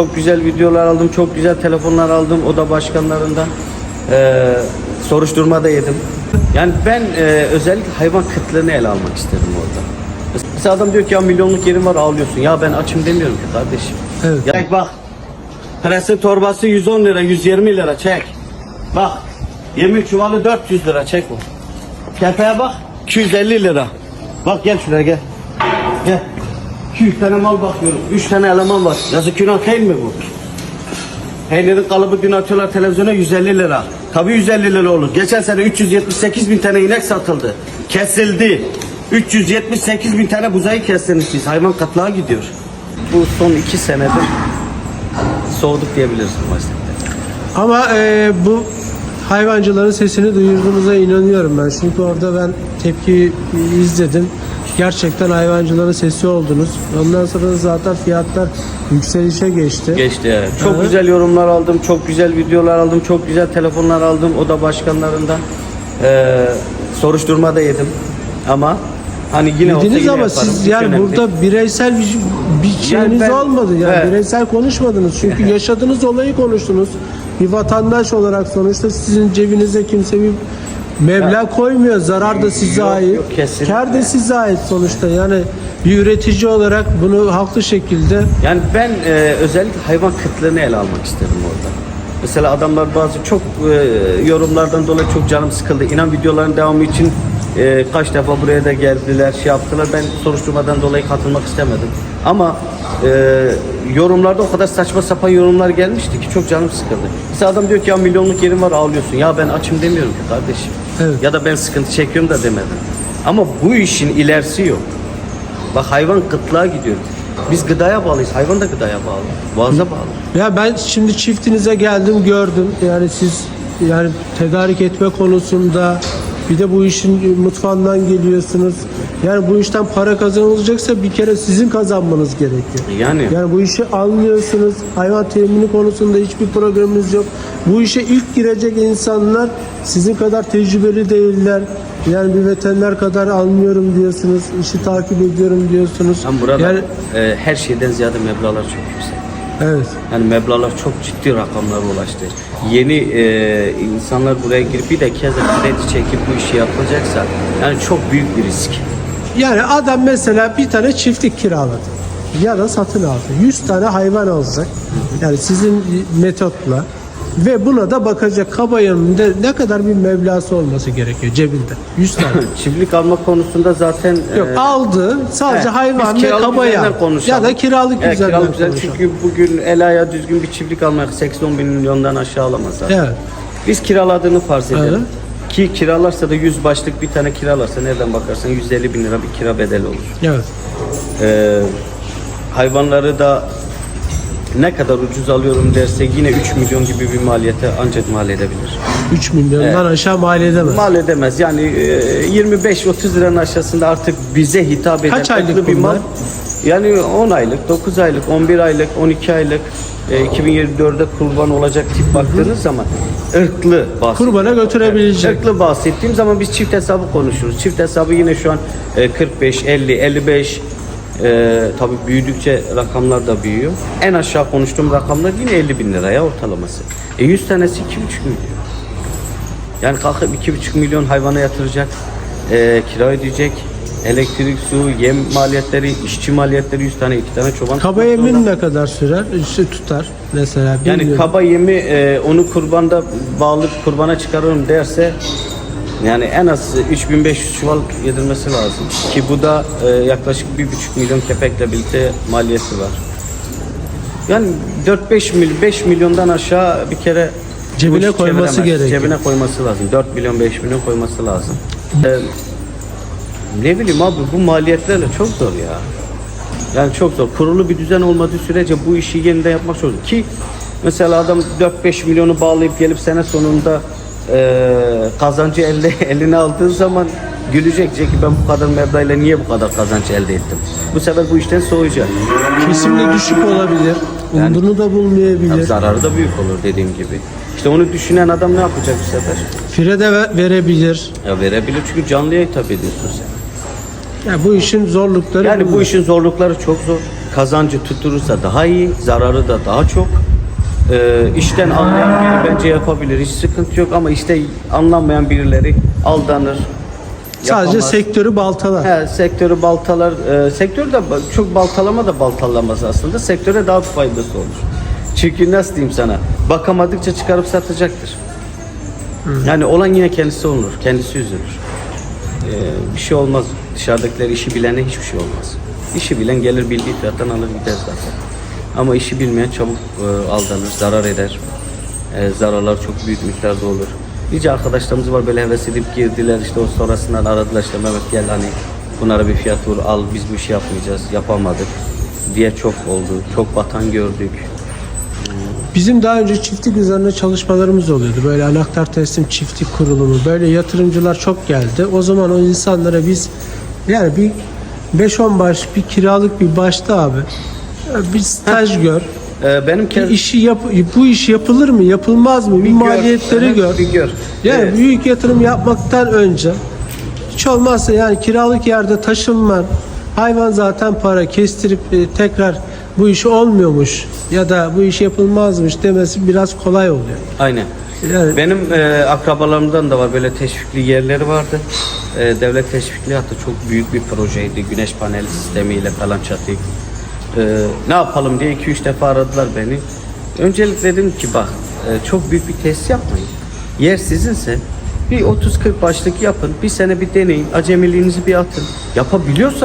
Çok güzel videolar aldım, çok güzel telefonlar aldım oda başkanlarından. Ee, soruşturma da yedim. Yani ben e, özellikle hayvan kıtlığını ele almak istedim orada. Mesela adam diyor ki ya milyonluk yerim var ağlıyorsun. Ya ben açım demiyorum ki kardeşim. Evet. Ya bak. Presin torbası 110 lira, 120 lira çek. Bak. Yemin çuvalı 400 lira çek bu. Kepeğe bak 250 lira. Bak gel şuraya gel. Gel. 200 tane mal bakıyorum. 3 tane eleman var. Yazık günah değil mi bu? Peynirin kalıbı dün atıyorlar televizyona 150 lira. Tabii 150 lira olur. Geçen sene 378 bin tane inek satıldı. Kesildi. 378 bin tane buzayı kestiniz siz. Hayvan katlığa gidiyor. Bu son iki senedir soğuduk diyebiliriz bu meslekte. Ama e, bu hayvancıların sesini duyurduğunuza inanıyorum ben. Çünkü orada ben tepki izledim. Gerçekten hayvancıların sesi oldunuz. Ondan sonra da zaten fiyatlar yükselişe geçti. Geçti evet. Çok Hı. güzel yorumlar aldım, çok güzel videolar aldım, çok güzel telefonlar aldım oda başkanlarından. Ee, soruşturma da yedim. Ama hani yine olsa Dediniz yine ama yaparım. siz Hiç yani önemli değil. burada bireysel bir, bir şeyiniz ben- olmadı. Yani Evet. bireysel konuşmadınız. Çünkü yaşadığınız olayı konuştunuz. Bir vatandaş olarak sonuçta sizin cebinize kimse bir meblağ koymuyor. Zarar da size Yok, ait. yok, kesinlikle. Kar da size ait sonuçta. Yani bir üretici olarak bunu haklı şekilde Yani ben e, özellikle hayvan kıtlığını ele almak istedim orada. Mesela adamlar bazı çok e, yorumlardan dolayı çok canım sıkıldı. İnan videoların devamı için e, kaç defa buraya da geldiler, şey yaptılar. Ben soruşturmadan dolayı katılmak istemedim. Ama e, yorumlarda o kadar saçma sapan yorumlar gelmişti ki çok canım sıkıldı. Mesela adam diyor ki ya milyonluk yerim var ağlıyorsun. Ya ben açım demiyorum ki kardeşim. Evet. Ya da ben sıkıntı çekiyorum da demedim. Ama bu işin ilerisi yok. Bak hayvan kıtlığa gidiyor. Biz gıdaya bağlıyız. Hayvan da gıdaya bağlı. Boğaza bağlı. Ya ben şimdi çiftinize geldim gördüm. Yani siz yani tedarik etme konusunda bir de bu işin mutfağından geliyorsunuz. Yani bu işten para kazanılacaksa bir kere sizin kazanmanız gerekiyor. Yani Yani bu işi anlıyorsunuz. Hayvan temini konusunda hiçbir programınız yok. Bu işe ilk girecek insanlar sizin kadar tecrübeli değiller. Yani bir veteriner kadar anlıyorum diyorsunuz. işi takip ediyorum diyorsunuz. ben burada Yani e, her şeyden ziyade meblağlar çok yüksek. Evet. Yani meblağlar çok ciddi rakamlara ulaştı. Yeni e, insanlar buraya girip bir de kez kredi çekip bu işi yapacaksa yani çok büyük bir risk. Yani adam mesela bir tane çiftlik kiraladı ya da satın aldı. 100 tane hayvan alacak. Yani sizin metotla ve buna da bakacak kaba yanında ne kadar bir meblası olması gerekiyor cebinde. 100 tane. Çiftlik alma konusunda zaten Yok e, aldı sadece Evet, hayvan ve kiralık kaba üzerinden yan. konuşalım. Ya da kiralık Evet, üzerinden kiralık üzerinden. Çünkü bugün el ayağı düzgün bir çiftlik almak 8-10 bin milyondan aşağı alamaz zaten. Evet. Biz kiraladığını farz edelim. Evet. Ki kiralarsa da 100 başlık bir tane kiralarsa nereden bakarsan 150 bin lira bir kira bedeli olur. Evet. Ee, hayvanları da ne kadar ucuz alıyorum derse yine 3 milyon gibi bir maliyete ancak mal edebilir. 3 milyondan aşağı mal edemez. Mal edemez. Yani e, 25-30 liranın aşağısında artık bize hitap eden Kaç aylık ırklı bir mal. Yani 10 aylık, 9 aylık, 11 aylık, 12 aylık e, 2024'de kurban olacak tip baktığınız zaman ırklı bahsediyorum. Kurbana götürebilecek. Irklı bahsettiğim zaman biz çift hesabı konuşuruz. Çift hesabı yine şu an e, 45, 50, 55 e, tabii büyüdükçe rakamlar da büyüyor. En aşağı konuştuğum rakamlar yine 50 bin liraya ortalaması. E 100 tanesi 2,5 milyon. Yani kalkıp 2,5 milyon hayvana yatıracak, e, kira ödeyecek, elektrik, su, yem maliyetleri, işçi maliyetleri 100 tane 2 tane çoban. Kaba yemin ne kadar sürer? İşte tutar mesela. Yani kaba yemi e, onu kurbanda bağlı kurbana çıkarırım derse yani en az 3500 çuval yedirmesi lazım. Ki bu da e, yaklaşık 1,5 milyon kepekle birlikte maliyeti var. Yani 4-5 mil 5 milyondan aşağı bir kere Cebine koyması gerekiyor. Cebine koyması lazım. 4 milyon 5 milyon koyması lazım. E, ne bileyim abi bu maliyetlerle çok zor ya. Yani çok zor. Kurulu bir düzen olmadığı sürece bu işi yeniden yapmak zor. Ki mesela adam 4-5 milyonu bağlayıp gelip sene sonunda e, kazancı elde, eline aldığı zaman gülecek. Diyecek ki ben bu kadar meblağıyla niye bu kadar kazanç elde ettim? Bu sefer bu işten soğuyacak. Kesimde düşük olabilir. Yani- Umduğunu da bulmayabilir. Tabii zararı da büyük olur dediğim gibi. İşte onu düşünen adam ne yapacak bu sefer? Fire de ve- verebilir. Ya verebilir çünkü canlıya hitap ediyorsun sen. Yani bu işin zorlukları Yani bu bunlar. işin zorlukları çok zor. kazancı tutturursa daha iyi, zararı da daha çok. E, işten anlayan biri bence yapabilir, hiç sıkıntı yok ama işte anlamayan birileri aldanır. Sadece yapamaz. sektörü baltalar. He, sektörü baltalar, e, sektör de çok baltalama da baltalamaz aslında. Sektöre daha faydası olur. Çünkü nasıl diyeyim sana, bakamadıkça çıkarıp satacaktır. Yani olan yine kendisi olur, kendisi üzülür. E, bir şey olmaz. Dışarıdakiler işi bilene hiçbir şey olmaz. İşi bilen gelir bildiği fiyattan alır gider zaten. Ama işi bilmeyen çabuk e, aldanır, zarar eder. E, zararlar çok büyük miktarda olur. Nice arkadaşlarımız var böyle heves edip girdiler işte o sonrasından aradılar işte Mehmet gel hani bunlara bir fiyat vur al biz bu işi yapmayacağız yapamadık diye çok oldu. Çok batan gördük. Bizim daha önce çiftlik üzerine çalışmalarımız oluyordu. Böyle anahtar teslim çiftlik kurulumu. Böyle yatırımcılar çok geldi. O zaman o insanlara biz yani bir 5-10 baş bir kiralık bir başta abi bir staj gör. E, benim Bir işi yap, bu iş yapılır mı, yapılmaz mı? Bir, gör, maliyetleri evet, gör. bir gör. Yani Evet. büyük yatırım yapmaktan önce hiç olmazsa yani kiralık yerde taşınman, hayvan zaten para kestirip e, tekrar bu iş olmuyormuş ya da bu iş yapılmazmış demesi biraz kolay oluyor. Aynen. Yani- Benim e, akrabalarımdan da var böyle teşvikli yerleri vardı. E, devlet teşvikli hatta çok büyük bir projeydi. Güneş paneli sistemiyle falan çatı. E, ne yapalım diye 2-3 defa aradılar beni. Öncelikle dedim ki bak e, çok büyük bir tesis yapmayın. Yer sizinse bir 30-40 başlık yapın. Bir sene bir deneyin. Acemiliğinizi bir atın. Yapabiliyorsan